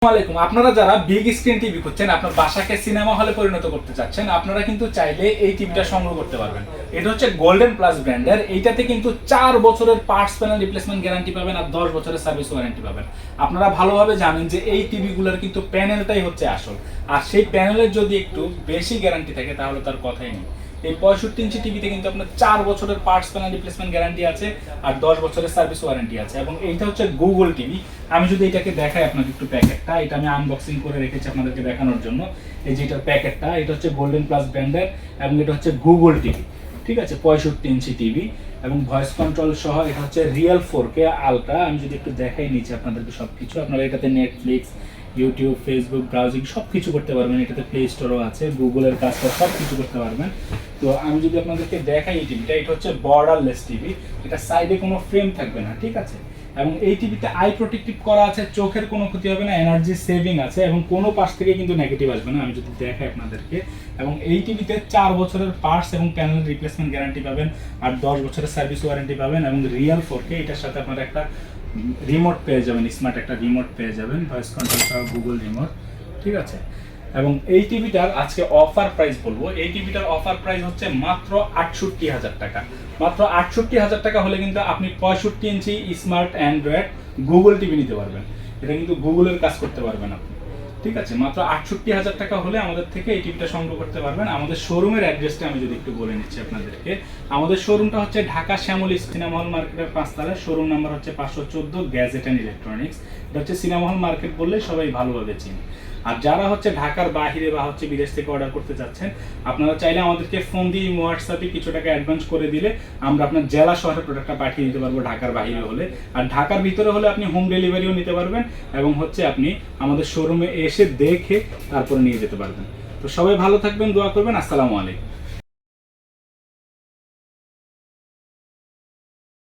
আসসালামাইকুম আপনারা যারা বিগ স্ক্রিন টিভি খুঁজছেন, আপনার বাসাকে সিনেমা হলে পরিণত করতে চাচ্ছেন আপনারা কিন্তু চাইলে এই টিভিটা সংগ্রহ করতে পারবেন। এটা হচ্ছে গোল্ডেন প্লাস ব্র্যান্ডের এইটাতে কিন্তু চার বছরের পার্টস প্যানেল রিপ্লেসমেন্ট গ্যারান্টি পাবেন আর দশ বছরের সার্ভিস ওয়ারেন্টি পাবেন। আপনারা ভালোভাবে জানেন যে এই টিভিগুলোর কিন্তু প্যানেলটাই হচ্ছে আসল। আর সেই প্যানেলের যদি একটু বেশি গ্যারান্টি থাকে, তাহলে তার কথাই নেই। এই পঁয়ষট্টি ইঞ্চি টিভিতে কিন্তু আপনার চার বছরের পার্টস প্যানেল রিপ্লেসমেন্ট গ্যারান্টি আছে আর দশ বছরের সার্ভিস ওয়ারেন্টি আছে। এবং এইটা হচ্ছে গুগল টিভি আমি যদি এটাকে দেখাই আপনাকে একটু প্যাকেটটা, এটা আমি আনবক্সিং করে রেখেছি আপনাদেরকে দেখানোর জন্য। এই যে এটার প্যাকেটটা, এটা হচ্ছে গোল্ডেন প্লাস ব্র্যান্ডের এবং এটা হচ্ছে গুগল টিভি ঠিক আছে? পঁয়ষট্টি ইঞ্চি টিভি এবং ভয়েস কন্ট্রোল সহ এটা হচ্ছে রিয়েল ফোর কে আলট্রা আমি যদি একটু দেখাই নিচ্ছি আপনাদেরকে সব কিছু আপনারা এটাতে নেটফ্লিক্স ইউটিউব ফেসবুক ব্রাউজিং সব কিছু করতে পারবেন। এটাতে প্লে স্টোরও আছে গুগলের কাজটা সব কিছু করতে পারবেন। তো আমি যদি আপনাদেরকে দেখাই এই টিভিটা এটা হচ্ছে বর্ডারলেস টিভি এটা সাইডে কোনো ফ্রেম থাকবে না, ঠিক আছে? এবং এই টিভিতে আই প্রোটেক্টিভ করা আছে, চোখের কোনো ক্ষতি হবে না এনার্জি সেভিং আছে, এবং কোনো পাশ থেকে কিন্তু নেগেটিভ আসবে না, আমি যদি দেখাই আপনাদেরকে। এবং এই টিভিতে চার বছরের পার্টস এবং প্যানেল রিপ্লেসমেন্ট গ্যারান্টি পাবেন, আর দশ বছরের সার্ভিস ওয়ারেন্টি পাবেন, এবং রিয়েল ফোর কে এটার সাথে আপনারা একটা রিমোট পেয়ে যাবেন স্মার্ট একটা রিমোট পেয়ে যাবেন ভয়েস কন্ট্রোল গুগল রিমোট ঠিক আছে? এবং এই টিভিটার আজকে অফার প্রাইস বলব। এই টিভিটার অফার প্রাইস হচ্ছে মাত্র আটষট্টি হাজার টাকা। মাত্র আটষট্টি হাজার টাকা হলে কিন্তু আপনি পঁয়ষট্টি inch smart Android Google TV নিতে পারবেন। এটা কিন্তু গুগলের কাজ করতে পারবেন আপনি। ঠিক আছে? মাত্র আটষট্টি হাজার টাকা হলে আমাদের থেকে এই টিভিটা সংগ্রহ করতে পারবেন। আমাদের শোরুমের অ্যাড্রেসটা আমি যদি একটু বলে নিচ্ছি আপনাদেরকে। আমাদের শোরুমটা হচ্ছে ঢাকা শ্যামলী সিনেমা হল মার্কেটের পাঁচতলায় শোরুম নাম্বার হচ্ছে পাঁচশো চোদ্দ গ্যাজেট অ্যান্ড ইলেকট্রনিক্স এটা হচ্ছে সিনেমা হল মার্কেট বললে সবাই ভালোভাবে চিনি। আর যারা হচ্ছে ঢাকার বাহিরে বা হচ্ছে বিদেশ থেকে অর্ডার করতে চাচ্ছেন, আপনারা চাইলে আমাদেরকে ফোন দিয়ে হোয়াটসঅ্যাপে কিছু টাকা অ্যাডভান্স করে দিলে আমরা আপনার জেলা শহরে প্রোডাক্টটা পাঠিয়ে দিতে পারব ঢাকার বাহিরে হলে। আর ঢাকার ভিতরে হলে আপনি হোম ডেলিভারিও নিতে পারবেন এবং হচ্ছে আপনি আমাদের শোরুমে এসে দেখে তারপরে নিয়ে যেতে পারবেন। তো সবাই ভালো থাকবেন, দোয়া করবেন, আসসালামু আলাইকুম।